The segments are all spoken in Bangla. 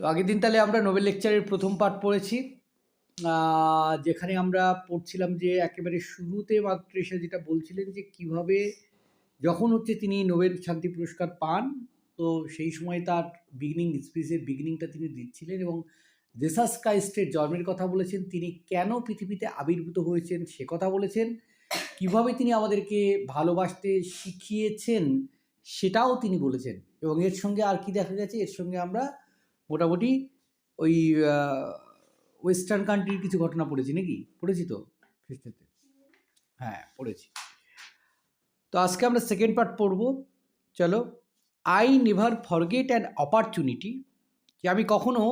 তো আগের দিন তাহলে আমরা নোবেল লেকচারের প্রথম পাঠ পড়েছি। যেখানে আমরা পড়ছিলাম যে একেবারে শুরুতে এসে যেটা বলছিলেন যে কীভাবে যখন হচ্ছে তিনি নোবেল শান্তি পুরস্কার পান, তো সেই সময় তার বিগিনিং স্পিচের বিগিনিংটা তিনি দিচ্ছিলেন এবং জেসাস ক্রাইস্টের জন্মের কথা বলেছেন, তিনি কেন পৃথিবীতে আবির্ভূত হয়েছেন সে কথা বলেছেন, কীভাবে তিনি আমাদেরকে ভালোবাসতে শিখিয়েছেন সেটাও তিনি বলেছেন। এবং এর সঙ্গে আর কি দেখা গেছে? এর সঙ্গে আমরা মোটামুটি ওই ওয়েস্টার্ন কান্ট্রির কিছু ঘটনা পড়েছি নাকি? পড়েছি তো? খ্রিস্টাতে হ্যাঁ পড়েছি। তো আজকে আমরা সেকেন্ড পার্ট পড়ব। চলো I never forget an opportunity যে আমি কখনো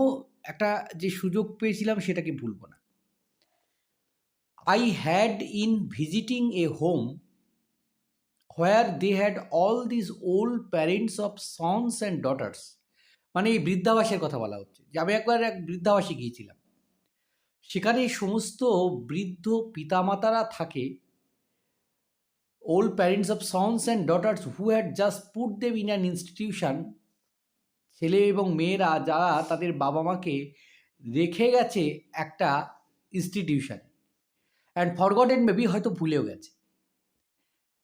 একটা যে সুযোগ পেয়েছিলাম সেটাকে ভুলব না। I had in visiting a home where they had all this old parents of sons and daughters মানে এই বৃদ্ধাবাসের কথা বলা হচ্ছে। যে আমি একবার এক বৃদ্ধাবাসে গিয়েছিলাম। সেখানে সমস্ত বৃদ্ধ পিতামাতারা থাকে old parents of sons and daughters who had just put them in an institution ছেলে এবং মেয়েরা যারা তাদের বাবা মাকে রেখে গেছে একটা ইনস্টিটিউশন অ্যান্ড ফরগটেন মেবি হয়তো ভুলেও গেছে।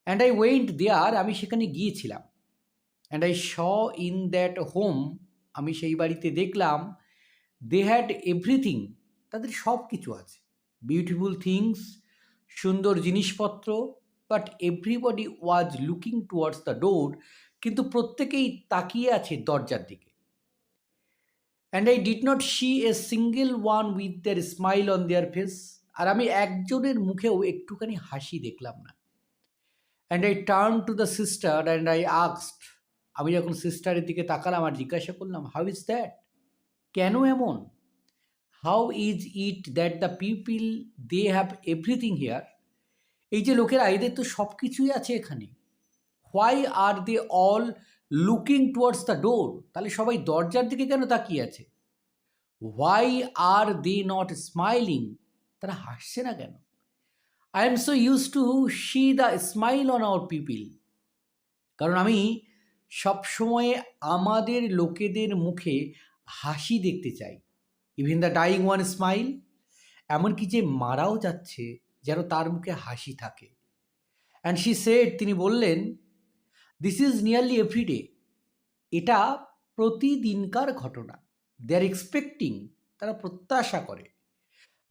অ্যান্ড আই ওয়েন্ট দেয়ার আমি সেখানে গিয়েছিলাম। And I saw in that home আমি সেই বাড়িতে দেখলাম দে হ্যাড এভরিথিং তাদের সব কিছু আছে। বিউটিফুল থিংস সুন্দর জিনিসপত্র but everybody was looking towards the door কিন্তু প্রত্যেকেই তাকিয়ে আছে দরজার দিকে। And I did not see a single one with their smile on their face আর আমি একজনের মুখেও একটুখানি হাসি দেখলাম না। And I turn to the sister and I আক্সড আমি যখন সিস্টারের দিকে তাকালাম আর জিজ্ঞাসা করলাম হাউ ইজ দ্যাট কেন এমন? How is it that the people they have everything here এই যে লোকেরা, এদের তো সব কিছুই আছে এখানে। Why are they all looking towards the door তাহলে সবাই দরজার দিকে কেন তাকিয়ে আছে? Why are they not smiling তারা হাসছে না কেন? I am so use to see the smile on our people কারণ আমি সবসময় আমাদের লোকেদের মুখে হাসি দেখতে চাই। Even the dying one smile এমনকি যে মারাও যাচ্ছে, যেন তার মুখে হাসি থাকে। অ্যান্ড শি সেড তিনি বললেন দিস ইজ নিয়ারলি এভরিডে এটা প্রতিদিনকার ঘটনা। দে আর এক্সপেক্টিং তারা প্রত্যাশা করে।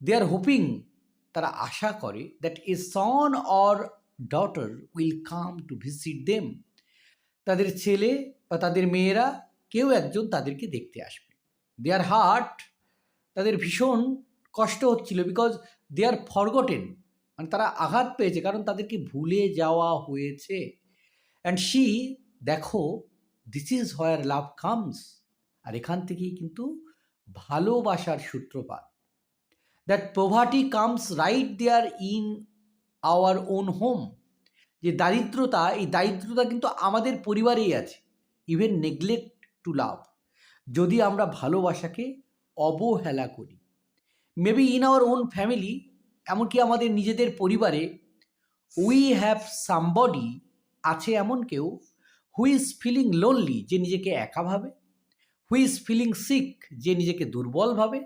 দে আর হোপিং তারা আশা করে that a son or daughter will come to visit them তাদের ছেলে বা তাদের মেয়েরা কেউ একজন তাদেরকে দেখতে আসবে। দেয়ার হার্ট তাদের ভীষণ কষ্ট হচ্ছিল বিকজ দে আর ফরগটেন মানে তারা আঘাত পেয়েছে কারণ তাদেরকে ভুলে যাওয়া হয়েছে। অ্যান্ড শি দেখো this is where love comes আর এখান থেকেই কিন্তু ভালোবাসার সূত্রপাত। That poverty comes right there in our own home যে দারিদ্রতা, এই দারিদ্রতা কিন্তু আমাদের পরিবারেই আছে। ইভেন নেগলেক্ট টু লাভ যদি আমরা ভালোবাসাকে অবহেলা করি। Maybe in our own family এমনকি আমাদের নিজেদের পরিবারে উই হ্যাভ সামবডি আছে এমন কেউ হু ইজ ফিলিং লোনলি যে নিজেকে একা ভাবে। হু ইজ ফিলিং সিক যে নিজেকে দুর্বল ভাবে।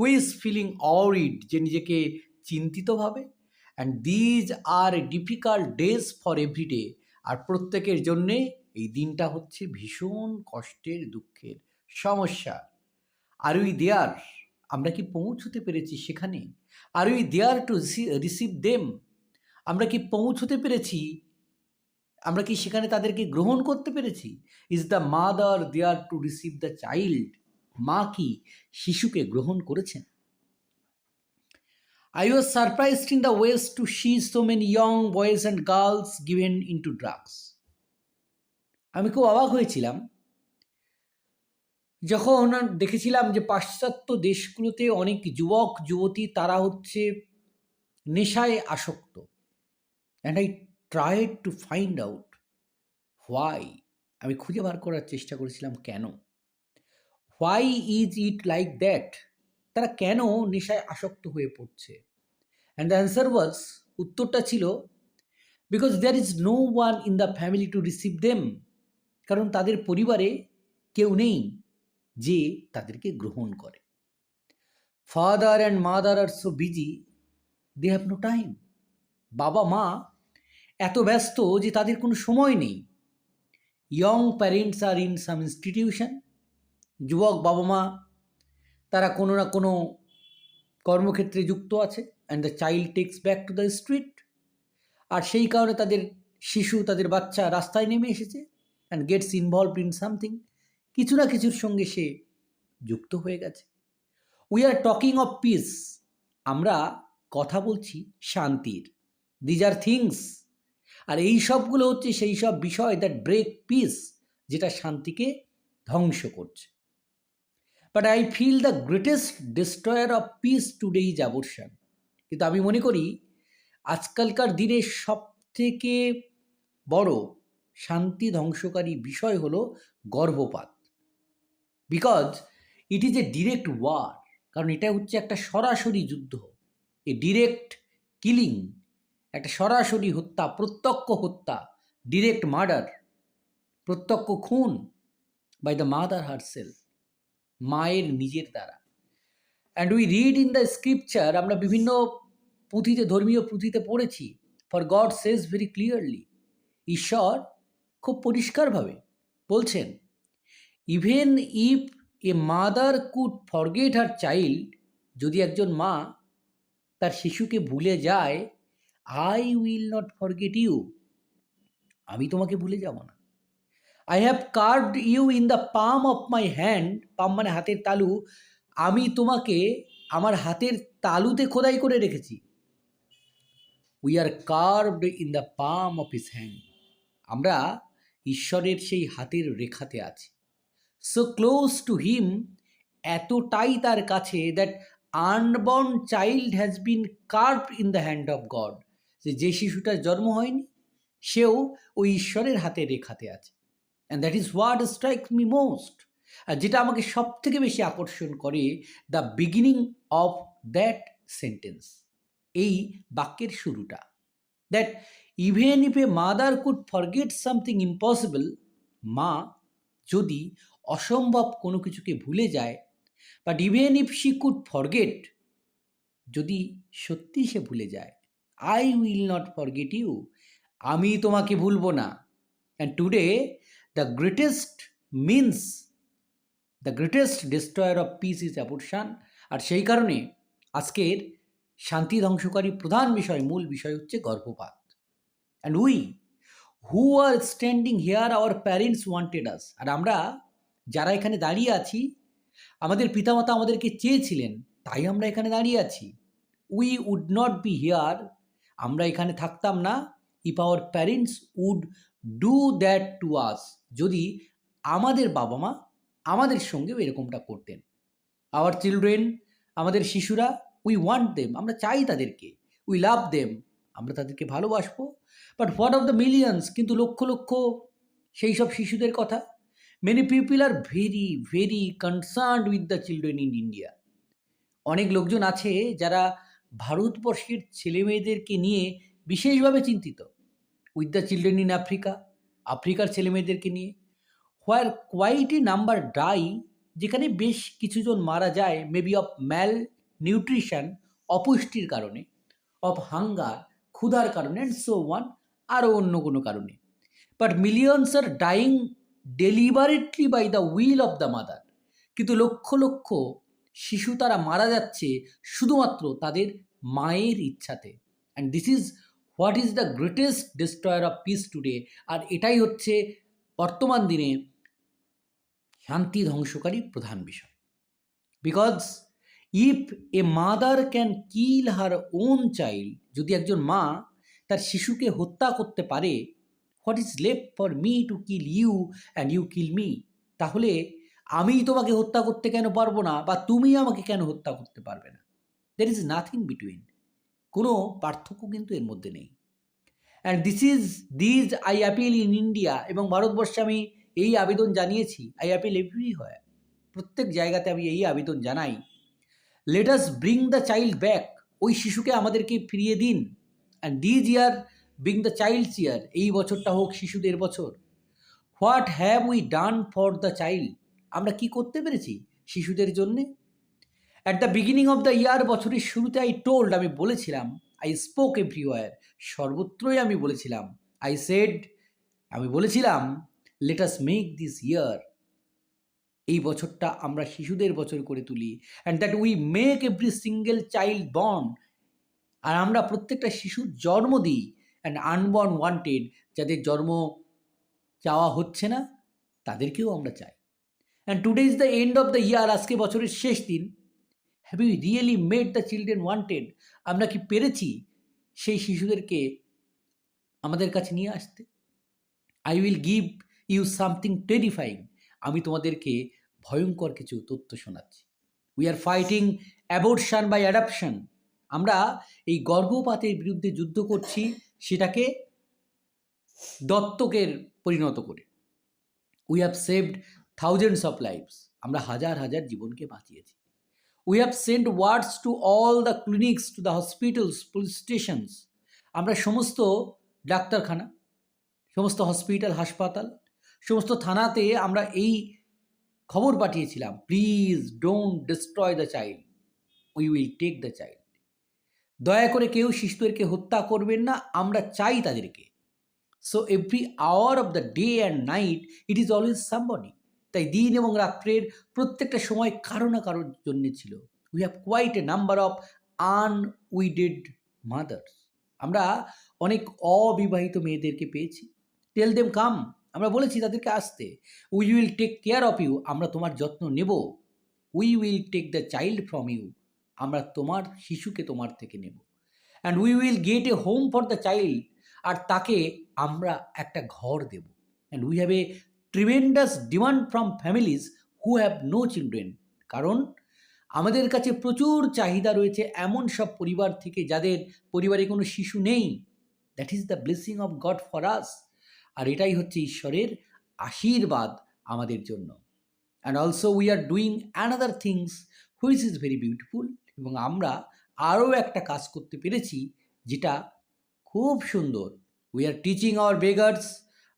হু ইজ ফিলিং অরিড যে নিজেকে চিন্তিত ভাবে। And these are difficult days for everyday আর প্রত্যেকের জন্যে এই দিনটা হচ্ছে ভীষণ কষ্টের, দুঃখের সমস্যা। আর উই দেয়ার আমরা কি পৌঁছতে পেরেছি সেখানে? Are we there to receive them আমরা কি পৌঁছতে পেরেছি? আমরা কি সেখানে তাদেরকে গ্রহণ করতে পেরেছি? Is the mother there to receive the child মা কি শিশুকে গ্রহণ করেছেন? I was surprised in the West to see so many young boys and girls given into drugs. আমি খুব অবাক হয়েছিলাম। যখন দেখেছিলাম যে পাশ্চাত্য দেশগুলোতে অনেক যুবক, যুবতী তারা হচ্ছে নেশায় আসক্ত। And I try to find out why আমি খুঁজে বার করার চেষ্টা করেছিলাম কেন। Why is it like that তারা কেন নেশায় আসক্ত হয়ে পড়ছে? অ্যান্ড দ্য অ্যান্সার ওয়াজ উত্তরটা ছিল because there is no one in the family to receive them কারণ তাদের পরিবারে কেউ নেই যে তাদেরকে গ্রহণ করে। Father and mother are so busy they have no time বাবা, মা এত ব্যস্ত যে তাদের কোনো সময় নেই। Young parents are in some institution যুবক বাবা মা তারা কোনো না কোনো কর্মক্ষেত্রে যুক্ত আছে and the child takes back to the street আর সেই কারণে তাদের শিশু, তাদের বাচ্চা রাস্তায় নেমে এসেছে and gets involve in something কিছু না কিছুর সঙ্গে সে যুক্ত হয়ে গেছে। We are talking of peace আমরা কথা বলছি শান্তির। দিজ আর থিংস আর এই সবগুলো হচ্ছে সেই সব বিষয় দ্যাট ব্রেক পিস যেটা শান্তিকে ধ্বংস করছে। But I feel the greatest destroyer of peace today is abortion কিন্তু আমি মনে করি, আজকালকার দিনে সব থেকে বড় শান্তি ধ্বংসকারী বিষয় হলো গর্ভপাত। Because it is a direct war কারণ এটা হচ্ছে একটা সরাসরি যুদ্ধ। এ ডিরেক্ট কিলিং একটা সরাসরি হত্যা, প্রত্যক্ষ হত্যা ডিরেক্ট মার্ডার প্রত্যক্ষ খুন by the mother herself মায়ের নিজের দ্বারা। And we read in the scripture আমরা বিভিন্ন পুঁথিতে, ধর্মীয় পুঁথিতে পড়েছি for God says very clearly ঈশ্বর খুব পরিষ্কারভাবে বলছেন even if a mother could forget her child যদি একজন মা তার শিশুকে ভুলে যায় I will not forget you আমি তোমাকে ভুলে যাব না। I have carved you in the palm of my hand palm মানে হাতের তালু। আমি তোমাকে আমার হাতের তালুতে খোদাই করে রেখেছি। We are carved in the palm of his hand আমরা ঈশ্বরের সেই হাতের রেখাতে আছি। সো ক্লোজ টু হিম এতটাই তার কাছে that unborn child has been carve in the hand of God যে যে শিশুটার জন্ম হয়নি, সেও ওই ঈশ্বরের হাতে রেখাতে আছে। And that is what strike me most আর যেটা আমাকে সব থেকে বেশি আকর্ষণ করে the beginning of that sentence এই বাক্যের শুরুটা। That even if a mother could forget something impossible মা যদি অসম্ভব কোনো কিছুকে ভুলে যায় but even if she could forget যদি সত্যি সে ভুলে যায় I will not forget you আমি তোমাকে ভুলবো না। And today the greatest means the greatest destroyer of peace is abortion আর সেই কারণে আজকের শান্তি ধ্বংসকারী প্রধান বিষয়, মূল বিষয় হচ্ছে গর্ভপাত। And we who are standing here our parents wanted us আর আমরা যারা এখানে দাঁড়িয়ে আছি, আমাদের পিতামাতা আমাদেরকে চেয়েছিলেন, তাই আমরা এখানে দাঁড়িয়ে আছি। We would not be here আমরা এখানে থাকতাম না। If our parents would do that to us যদি আমাদের বাবা মা আমাদের সঙ্গেও এরকমটা করতেন। আওয়ার চিলড্রেন আমাদের শিশুরা উই ওয়ান্ট দেম আমরা চাই তাদেরকে উই লাভ দেম আমরা তাদেরকে ভালোবাসবো। But what of the millions কিন্তু লক্ষ লক্ষ সেই সব শিশুদের কথা। Many people are very very concern with the children in India অনেক লোকজন আছে যারা ভারতবর্ষের ছেলে মেয়েদেরকে নিয়ে বিশেষভাবে চিন্তিত। With the children in Africa আফ্রিকার ছেলে মেয়েদেরকে নিয়ে হোয়ার কোয়াইট নাম্বার ডাই যেখানে বেশ কিছুজন মারা যায় মেবি অফ ম্যাল নিউট্রিশন অপুষ্টির কারণে অফ হাঙ্গার ক্ষুধার কারণে অ্যান্ড সো ওয়ান আরও অন্য কোনো কারণে। But millions are dying deliberately by the will of the mother কিন্তু লক্ষ লক্ষ শিশু তারা মারা যাচ্ছে শুধুমাত্র তাদের মায়ের ইচ্ছাতে। And this is what is the greatest destroyer of peace today আর এটাই হচ্ছে বর্তমান দিনে শান্তি ধ্বংসকারী প্রধান বিষয়। Because if a mother can kill her own child যদি একজন মা তার শিশুকে হত্যা করতে পারে what is left for me to kill you and you kill me তাহলে আমি তোমাকে হত্যা করতে কেন পারব না বা তুমি আমাকে কেন হত্যা করতে পারবে না? দের ইজ নাথিং বিটুইন কোনো পার্থক্য কিন্তু এর মধ্যে নেই। And this is these I appeal in India এবং ভারতবর্ষে আমি এই আবেদন জানিয়েছি। আই অ্যাপিল এভরি হয় প্রত্যেক জায়গাতে আমি এই আবেদন জানাই। Let us bring the child back ওই শিশুকে আমাদেরকে ফিরিয়ে দিন। And these year bring the child's year এই বছরটা হোক শিশুদের বছর। What have we done for the child আমরা কি করতে পেরেছি শিশুদের জন্যে? At the beginning of the year বছরের শুরুতে আই টোল্ড আমি বলেছিলাম আই স্পোক এভরিওয়ার সর্বত্রই আমি বলেছিলাম। আই সেড আমি বলেছিলাম let us make this year এই বছরটা আমরা শিশুদের বছর করে তুলি and that we make every single child born আর আমরা প্রত্যেকটা শিশুর জন্ম দিই অ্যান্ড আনবর্ন ওয়ান্টেড যাদের জন্ম চাওয়া হচ্ছে না, তাদেরকেও আমরা চাই। And today is the end of the year আজকে বছরের শেষ দিন। Have you really made the children wanted আমরা কি পেরেছি সেই শিশুদেরকে আমাদের কাছে নিয়ে আসতে? I will give you something terrifying আমি তোমাদেরকে ভয়ঙ্কর কিছু তথ্য শোনাচ্ছি। We are fighting abortion by adoption আমরা এই গর্ভপাতের বিরুদ্ধে যুদ্ধ করছি সেটাকে দত্তকের পরিণত করে। We have saved thousands of lives আমরা হাজার হাজার জীবনকে বাঁচিয়েছি। We have send words to all the clinics to the hospitals police stations আমরা সমস্ত ডাক্তারখানা, সমস্ত হসপিটাল হাসপাতাল, সমস্ত থানাতে আমরা এই খবর পাঠিয়েছিলাম please don't destroy the child we will take the child দয়া করে কেউ শিশুদেরকে হত্যা করবেন না, আমরা চাই তাদেরকে। So every hour of the day and night it is always somebody তাই দিন এবং রাত্রের প্রত্যেকটা সময় কারও না কারোর জন্য ছিল। We have quite a number of unwedded mothers আমরা অনেক অবিবাহিত মেয়েদেরকে পেয়েছি। টেল দেম কাম আমরা বলেছি, তাদেরকে আসতে। We will take care of you আমরা তোমার যত্ন নেব। We will take the child from you আমরা তোমার শিশুকে তোমার থেকে নেব। And we will get a home for the child আর তাকে আমরা একটা ঘর দেব। And we have a tremendous demand from families who have no children কারণ আমাদের কাছে প্রচুর চাহিদা রয়েছে এমন সব পরিবার থেকে যাদের পরিবারে কোনো শিশু নেই। That is the blessing of God for us আর এটাই হচ্ছে ঈশ্বরের আশীর্বাদ আমাদের জন্য। And also we are doing another things which is very beautiful এবং আমরা আরও একটা কাজ করতে পেরেছি, যেটা খুব সুন্দর। We are teaching our beggars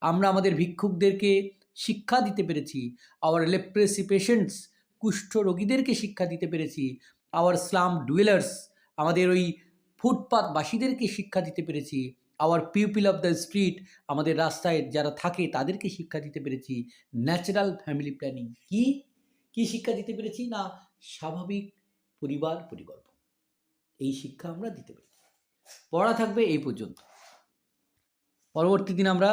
আমরা আমাদের ভিক্ষুকদেরকে শিক্ষা দিতে পেরেছি। আওয়ার লেপ্রেসি পেশেন্টস কুষ্ঠ রোগীদেরকে শিক্ষা দিতে পেরেছি। আওয়ার স্লাম ডুয়েলার্স আমাদের ওই ফুটপাথবাসীদেরকে শিক্ষা দিতে পেরেছি। Our pupil of the street আমাদের রাস্তায় যারা থাকে তাদেরকে শিক্ষা দিতে পেরেছি। ন্যাচারাল ফ্যামিলি প্ল্যানিং কি? কি শিক্ষা দিতে পেরেছি না? স্বাভাবিক পরিবার পরিকল্পনা। এই শিক্ষা আমরা দিতে পেরেছি। পড়া থাকবে এই পর্যন্ত। পরবর্তী দিন আমরা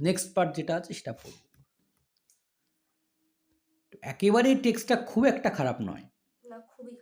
নেক্সট পার্ট যেটা আছে সেটা পড়ব। একেবারে টেক্সটটা খুব একটা খারাপ নয়। না খুবই